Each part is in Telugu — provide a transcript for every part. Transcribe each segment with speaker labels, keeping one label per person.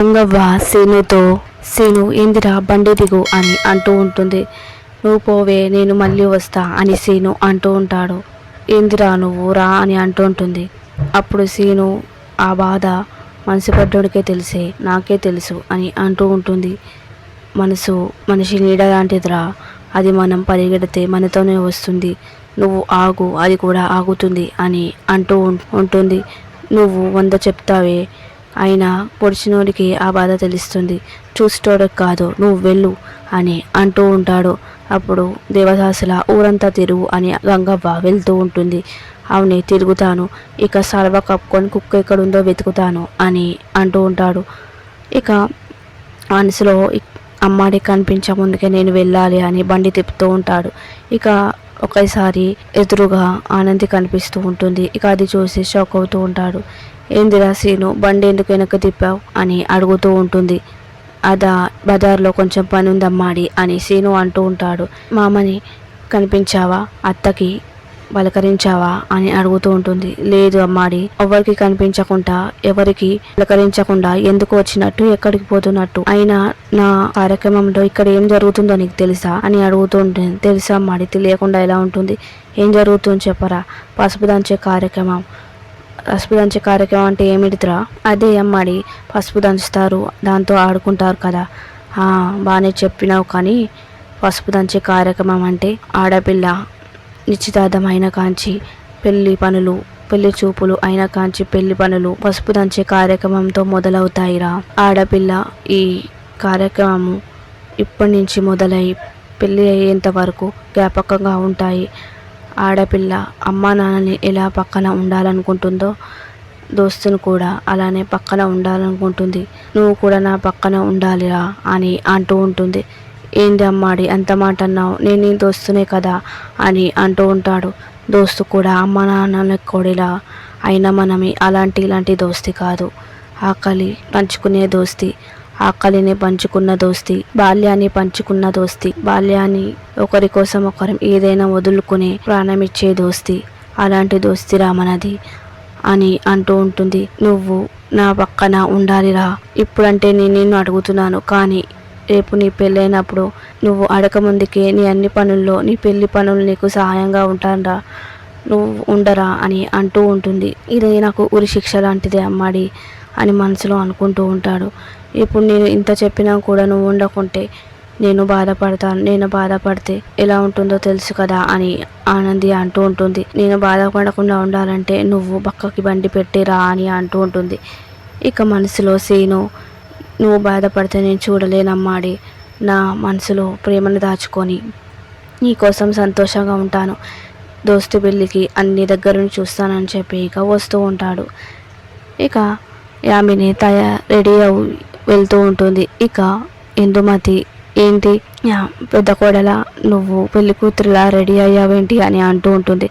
Speaker 1: గంగవ్వ సీనుతో సీను ఇందిరా బండి దిగు అని అంటూ ఉంటుంది. నువ్వు పోవే నేను మళ్ళీ వస్తా అని సీను అంటూ ఉంటాడు. ఇందిరా నువ్వు? రా అని అంటూ ఉంటుంది. అప్పుడు సీను ఆ బాధ మనసు పడ్డోడికే తెలిసే నాకే తెలుసు అని అంటూ ఉంటుంది. మనసు మనిషి నీడ లాంటిదిరా అది మనం పరిగెడితే మనతోనే వస్తుంది. నువ్వు ఆగు అది కూడా ఆగుతుంది అని అంటూ ఉంటుంది. నువ్వు వంద చెప్తావే అయినా పొడిచినోడికి ఆ బాధ తెలుస్తుంది. చూసేటోడికి కాదు నువ్వు వెళ్ళు అని అంటూ ఉంటాడు. అప్పుడు దేవదాసుల ఊరంతా తిరుగు అని గంగవ్వ వెళ్తూ ఉంటుంది. అవునే తిరుగుతాను. ఇక సర్వ కప్పుకొని కుక్క ఎక్కడుందో వెతుకుతాను అని అంటూ ఉంటాడు. ఇక మనసులో అమ్మాడి కనిపించే ముందుకే నేను వెళ్ళాలి అని బండి తిప్పుతూ ఉంటాడు. ఇక ఒకేసారి ఎదురుగా ఆనంది కనిపిస్తూ ఉంటుంది. ఇక అది చూసి షాక్ అవుతూ ఉంటాడు. ఏందిరా సీను బండి ఎందుకు వెనక్కి తిప్పావు అని అడుగుతూ ఉంటుంది. అదా బజార్లో కొంచెం పని ఉందమ్మాడి అని సీను అంటూ ఉంటాడు. మామని కనిపించావా అత్తకి? పలకరించావా అని అడుగుతూ ఉంటుంది. లేదు అమ్మాడి ఎవరికి కనిపించకుండా ఎవరికి పలకరించకుండా ఎందుకు వచ్చినట్టు ఎక్కడికి పోతున్నట్టు. అయినా నా కార్యక్రమంలో ఇక్కడ ఏం జరుగుతుందో నీకు తెలుసా అని అడుగుతూ ఉంటుంది. తెలుసా అమ్మాడి తెలియకుండా ఎలా ఉంటుంది? ఏం జరుగుతుందో చెప్పరా. పసుపు దంచే కార్యక్రమం. పసుపు దంచే కార్యక్రమం అంటే ఏమిటిరా అదే అమ్మాడి పసుపు దంచుతారు దాంతో ఆడుకుంటారు కదా. బాగానే చెప్పినావు కానీ పసుపు దంచే కార్యక్రమం అంటే ఆడపిల్ల నిశ్చితార్థం అయిన కాంచి పెళ్ళి పనులు పెళ్ళి చూపులు అయిన కాంచి పెళ్ళి పనులు పసుపు దంచే కార్యక్రమంతో మొదలవుతాయిరా. ఆడపిల్ల ఈ కార్యక్రమము ఇప్పటి నుంచి మొదలై పెళ్ళి అయ్యేంత వరకు జ్ఞాపకంగా ఉంటాయి. ఆడపిల్ల అమ్మా నాన్నని ఎలా పక్కన ఉండాలనుకుంటుందో దోస్తును కూడా అలానే పక్కన ఉండాలనుకుంటుంది. నువ్వు కూడా నా పక్కన ఉండాలిరా అని అంటూ ఉంటుంది. ఏంది అమ్మాడి అంత మాట అన్నావు? నేను నీ దోస్తునే కదా? అని అంటూ ఉంటాడు. దోస్తు కూడా అమ్మ నాన్నల కొడిలా? అయినా మనమే అలాంటి ఇలాంటి దోస్తి కాదు. ఆకలి పంచుకునే దోస్తి ఆకలిని పంచుకున్న దోస్తి బాల్యాన్ని పంచుకున్న దోస్తి బాల్యాన్ని ఒకరి కోసం ఒకరం ఏదైనా వదులుకునే ప్రాణమిచ్చే దోస్తి అలాంటి దోస్తిరా మనది అని అంటూ ఉంటుంది. నువ్వు నా పక్కన ఉండాలిరా. ఇప్పుడంటే నేను నిన్ను అడుగుతున్నాను కానీ రేపు నీ పెళ్ళైనప్పుడు నువ్వు అడకముందుకే నీ అన్ని పనుల్లో నీ పెళ్ళి పనులు నీకు సహాయంగా ఉంటానరా. నువ్వు ఉండరా అని అంటూ ఉంటుంది. ఇది నాకు ఉరి శిక్ష లాంటిదే అమ్మాడి అని మనసులో అనుకుంటూ ఉంటాడు. ఇప్పుడు నేను ఇంత చెప్పినా కూడా నువ్వు ఉండకుంటే నేను బాధపడతాను. నేను బాధపడితే ఎలా ఉంటుందో తెలుసు కదా అని ఆనంది అంటూ ఉంటుంది. నేను బాధపడకుండా ఉండాలంటే నువ్వు పక్కకి బండి పెట్టిరా అని అంటూ ఉంటుంది. ఇక మనసులో సీను నువ్వు బాధపడితే నేను చూడలేనమ్మాడి నా మనసులో ప్రేమను దాచుకొని. నీకోసం సంతోషంగా ఉంటాను. దోస్తు పెళ్ళికి అన్ని దగ్గర నుంచి చూస్తానని చెప్పి ఇక వస్తూ ఉంటాడు. ఇక యామిని తయా రెడీ అవు వెళ్తూ ఉంటుంది. ఇక ఇందుమతి ఏంటి? పెద్ద కోడల నువ్వు పెళ్ళి కూతురులా రెడీ అయ్యావేంటి? అని అంటూ ఉంటుంది.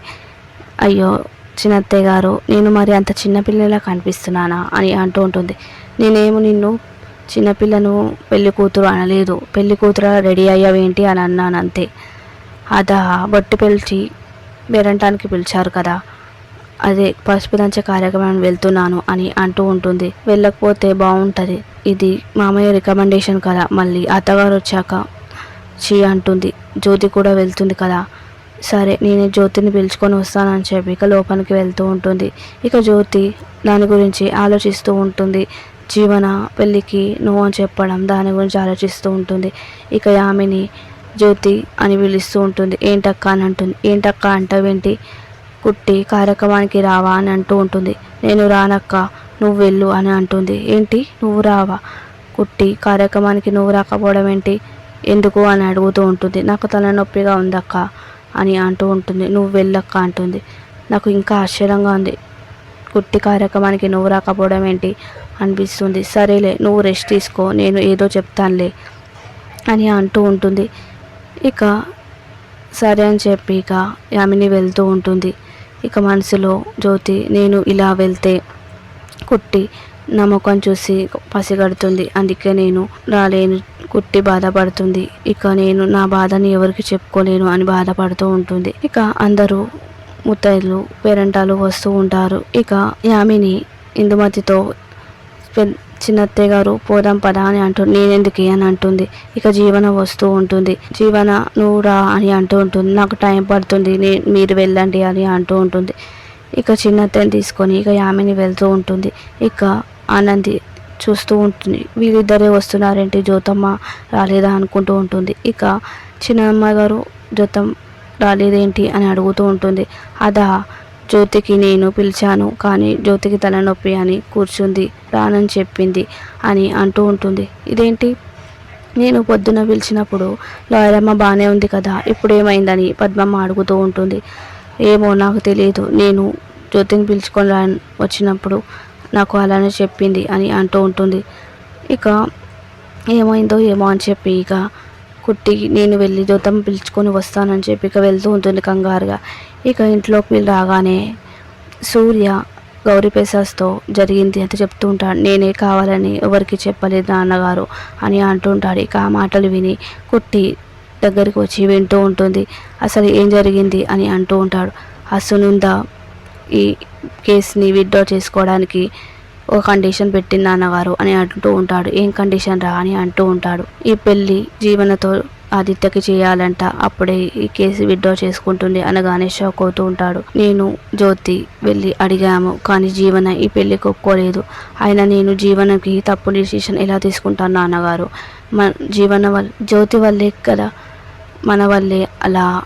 Speaker 1: అయ్యో చిన్నత్తయ్య గారు నేను మరి అంత చిన్నపిల్లలా కనిపిస్తున్నానా? అని అంటూ ఉంటుంది. నేనేమో నిన్ను చిన్నపిల్లను పెళ్ళి కూతురు అనలేదు. పెళ్ళి కూతురు రెడీ అయ్యావేంటి అని అన్నాను అంతే అదా బొట్టు పిలిచి బెరంటానికి పిలిచారు కదా. అదే పసుపు దంచే కార్యక్రమం వెళ్తున్నాను అని అంటూ ఉంటుంది. వెళ్ళకపోతే బాగుంటుంది ఇది మామయ్య రికమెండేషన్ కదా. మళ్ళీ అత్తగారు వచ్చాక చీ అంటుంది. జ్యోతి కూడా వెళ్తుంది కదా. సరే నేను జ్యోతిని పిలుచుకొని వస్తానని చెప్పి ఇక లోపలికి వెళ్తూ ఉంటుంది. ఇక జ్యోతి దాని గురించి ఆలోచిస్తూ ఉంటుంది. జీవన పెళ్ళికి నువ్వు అని చెప్పడం దాని గురించి ఆలోచిస్తూ ఉంటుంది. ఇక ఆమెని జ్యోతి అని పిలుస్తూ ఉంటుంది. ఏంటక్క అని అంటుంది. ఏంటక్క అంటావేంటి? కుట్టి కార్యక్రమానికి రావా అని అంటూ ఉంటుంది. నేను రానక్క నువ్వు వెళ్ళు అని అంటుంది. ఏంటి? నువ్వు రావా? కుట్టి కార్యక్రమానికి నువ్వు రాకపోవడం ఏంటి? ఎందుకు? అని అడుగుతూ ఉంటుంది. నాకు తలనొప్పిగా ఉందక్క అని అంటూ ఉంటుంది. నువ్వు వెళ్ళక్క అంటుంది. నాకు ఇంకా ఆశ్చర్యంగా ఉంది. కుట్టి కార్యక్రమానికి నువ్వు రాకపోవడం ఏంటి? అనిపిస్తుంది. సరేలే నువ్వు రెస్ట్ తీసుకో నేను ఏదో చెప్తానులే అని అంటూ ఉంటుంది. ఇక సరే అని చెప్పి ఇక యామిని వెళ్తూ ఉంటుంది. ఇక మనసులో జ్యోతి నేను ఇలా వెళ్తే కుట్టి నా ముఖం చూసి పసిగడుతుంది. అందుకే నేను రాలేను కుట్టి బాధపడుతుంది. ఇక నేను నా బాధని ఎవరికి చెప్పుకోలేను అని బాధపడుతూ ఉంటుంది. ఇక అందరూ ముత్తైదులు పేరంటాలు వస్తూ ఉంటారు. ఇక యామిని ఇందుమతితో పె- చిన్నత్తయ్య గారు పోదాం పదా అని అంటూ నేనెందుకు అని అంటుంది. ఇక జీవన వస్తూ ఉంటుంది. జీవన నువ్వు రా అని అంటూ ఉంటుంది. నాకు టైం పడుతుంది నే మీరు వెళ్ళండి అని అంటూ ఉంటుంది. ఇక చిన్నత్తయ్యని తీసుకొని ఇక యామిని వెళ్తూ ఉంటుంది. ఇక ఆనంది చూస్తూ ఉంటుంది. వీళ్ళిద్దరే వస్తున్నారేంటి? జ్యోతమ్మ రాలేదా? అనుకుంటూ ఉంటుంది. ఇక చిన్నమ్మ గారు జ్యోతం రాలేదేంటి అని అడుగుతూ ఉంటుంది. అదా జ్యోతికి నేను పిలిచాను కానీ జ్యోతికి తలనొప్పి అని కూర్చుంది రానని చెప్పింది అని అంటూ ఉంటుంది. ఇదేంటి? నేను పొద్దున పిలిచినప్పుడు లాయరమ్మ బాగానే ఉంది కదా ఇప్పుడు ఏమైందని పద్మమ్మ అడుగుతూ ఉంటుంది. ఏమో నాకు తెలియదు నేను జ్యోతిని పిలుచుకొని రా వచ్చినప్పుడు నాకు అలానే చెప్పింది అని అంటూ ఉంటుంది. ఇక ఏమైందో ఏమో అని చెప్పి ఇక కుట్టి నేను వెళ్ళి జ్యోతం పిలుచుకొని వస్తానని చెప్పి ఇక వెళ్తూ ఉంటుంది కంగారుగా. ఇక ఇంట్లోకి రాగానే సూర్య గౌరీ జరిగింది అని చెప్తూ ఉంటాడు. నేనే కావాలని ఎవరికి చెప్పలేదు నాన్నగారు అని అంటుంటాడు ఇక ఆ మాటలు విని కుట్టి దగ్గరికి వచ్చి వింటూ ఉంటుంది. అసలు ఏం జరిగింది అని అంటూ ఉంటాడు. ఆ సునంద ఈ కేసుని విత్డ్రా చేసుకోవడానికి ఒక కండిషన్ పెట్టింది నాన్నగారు అని అంటూ ఉంటాడు. ఏం కండిషన్ రా అని అంటూ ఉంటాడు. ఈ పెళ్ళి జీవనతో ఆదిత్యకి చేయాలంట. అప్పుడే ఈ కేసు విత్డ్రా చేసుకుంటుంది అనగానే షాక్ అవుతూ ఉంటాడు. నేను జ్యోతి వెళ్ళి అడిగాము కానీ జీవన ఈ పెళ్ళికి ఒప్పుకోలేదు. అయినా నేను జీవనకి తప్పు డిసిషన్ ఎలా తీసుకుంటాను నాన్నగారు? మన జీవన వల్ల జ్యోతి వల్లే కదా? మన వల్లే అలా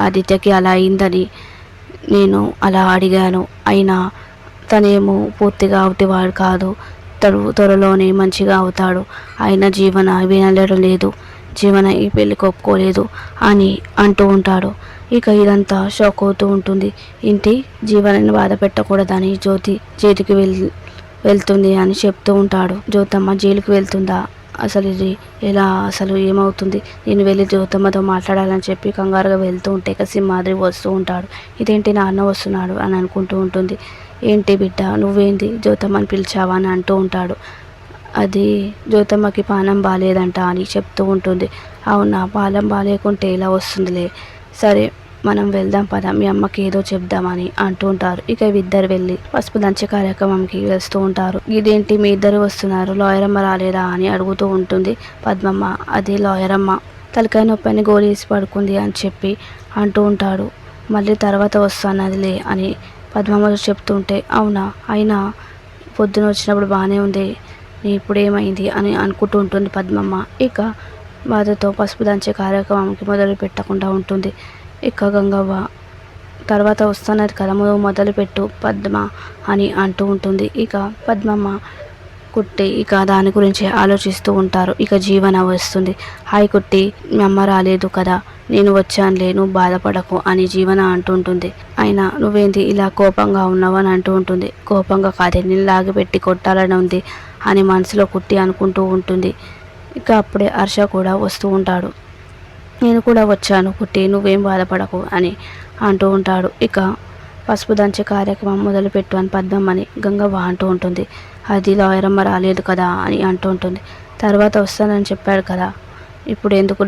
Speaker 1: ఆదిత్యకి అలా అయిందని నేను అలా అడిగాను. అయినా తనేమో పూర్తిగా అవుటివాడు కాదు. తరువు త్వరలోనే మంచిగా అవుతాడు. ఆయన జీవన వినలేడం లేదు. జీవన ఈ పెళ్ళికి ఒప్పుకోలేదు అని అంటూ ఉంటాడు. ఇక ఇదంతా షాక్ అవుతూ ఉంటుంది. ఇంటి జీవనాన్ని బాధ పెట్టకూడదని జ్యోతి జైలుకి వెళ్ వెళ్తుంది అని చెప్తూ ఉంటాడు. జ్యోతమ్మ జైలుకి వెళ్తుందా? అసలు ఇది ఎలా అసలు ఏమవుతుంది? నేను వెళ్ళి జ్యోతమ్మతో మాట్లాడాలని చెప్పి కంగారుగా వెళ్తూ ఉంటే ఇక సింహాద్రి వస్తూ ఉంటాడు. ఇదేంటి నాన్న వస్తున్నాడు? అని అనుకుంటూ ఉంటుంది. ఏంటి బిడ్డ నువ్వేంటి జ్యోతమ్మని పిలిచావా? అని అంటూ ఉంటాడు. అది జ్యోతమ్మకి పానం బాగాలేదంట అని చెప్తూ ఉంటుంది. అవునా పాలం బాగాలేకుంటే ఎలా వస్తుందిలే? సరే మనం వెళ్దాం పద. మీ అమ్మకి ఏదో చెప్దామని అంటూ ఉంటారు. ఇక ఇద్దరు వెళ్ళి పసుపు దంచే కార్యక్రమంకి వెళ్తూ ఉంటారు. ఇదేంటి మీ ఇద్దరు వస్తున్నారు లాయరమ్మ రాలేదా అని అడుగుతూ ఉంటుంది. పద్మమ్మ అది లాయరమ్మ. తలకాయ నొప్పి అని వేసి పడుకుంది అని చెప్పి అంటూ ఉంటాడు. మళ్ళీ తర్వాత వస్తానదిలే అని పద్మమ్మ చెప్తుంటే అవునా? అయినా పొద్దున వచ్చినప్పుడు బాగానే ఉంది. ఇప్పుడు ఏమైంది అని అనుకుంటూ ఉంటుంది పద్మమ్మ. ఇక బాధతో పసుపు దంచే కార్యక్రమానికి మొదలు పెట్టకుండా ఉంటుంది. ఇక గంగవ్వ తర్వాత వస్తున్నది కదా మొదలుపెట్టు పద్మ అని అంటూ ఉంటుంది. ఇక పద్మమ్మ కుట్టి ఇక దాని గురించి ఆలోచిస్తూ ఉంటారు. ఇక జీవన వస్తుంది. హాయ్ కుట్టి మీ అమ్మ రాలేదు కదా. నేను వచ్చానులే నువ్వు బాధపడకు అని జీవన అంటుంటుంది అయినా నువ్వేంటి ఇలా కోపంగా ఉన్నావని అంటూ ఉంటుంది. కోపంగా కాదే నేను లాగిపెట్టి కొట్టాలని ఉంది అని మనసులో కుట్టి అనుకుంటూ ఉంటుంది. ఇక అప్పుడే హర్ష కూడా వస్తూ ఉంటాడు. నేను కూడా వచ్చాను కుట్టి నువ్వేం బాధపడకు అని అంటూ ఉంటాడు. ఇక పసుపు దంచే కార్యక్రమం మొదలుపెట్టు అని పద్మమ్మని గంగవ్వ అంటూ ఉంటుంది. అది లాయరమ్మ రాలేదు కదా అని అంటూ ఉంటుంది. తర్వాత వస్తానని చెప్పాడు కదా. ఇప్పుడు ఎందుకు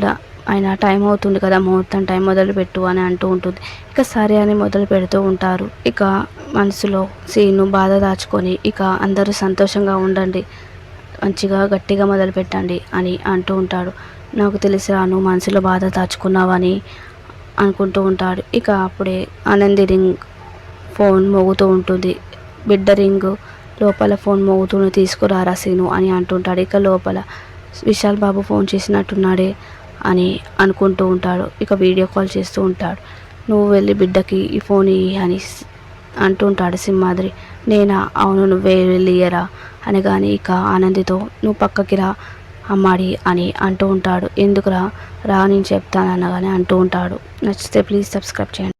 Speaker 1: ఆయన టైం అవుతుంది కదా ముహూర్తం టైం మొదలుపెట్టు అని అంటూ ఉంటుంది. ఇక సరే అని మొదలు పెడుతూ ఉంటారు. ఇక మనసులో సీను బాధ దాచుకొని ఇక అందరూ సంతోషంగా ఉండండి మంచిగా గట్టిగా మొదలు పెట్టండి అని అంటూ ఉంటాడు. నాకు తెలిసి నువ్వు మనసులో బాధ దాచుకున్నావని అనుకుంటూ ఉంటాడు. ఇక అప్పుడే ఆనంది రింగ్ ఫోన్ మోగుతూ ఉంటుంది. బిడ్డ రింగ్ లోపల ఫోన్ మోగుతూనే తీసుకురారా సీను అని అంటుంటాడు. ఇక లోపల విశాల్ బాబు ఫోన్ చేసినట్టున్నాడే అని అనుకుంటూ ఉంటాడు. ఇక వీడియో కాల్ చేస్తూ ఉంటాడు. నువ్వు వెళ్ళి బిడ్డకి ఈ ఫోన్ ఇయ్యి అని స్- అంటుంటాడు సింహాద్రి. నేనా? అవును నువ్వే వెళ్ళియరా అని అనగానే ఇక ఆనందితో నువ్వు పక్కకి రా. అమ్మాడి అని అంటూ ఉంటాడు. ఎందుకురా? రా నేను చెప్తాను అనగానే అంటూ ఉంటాడు. నచ్చితే ప్లీజ్ సబ్స్క్రైబ్ చేయండి.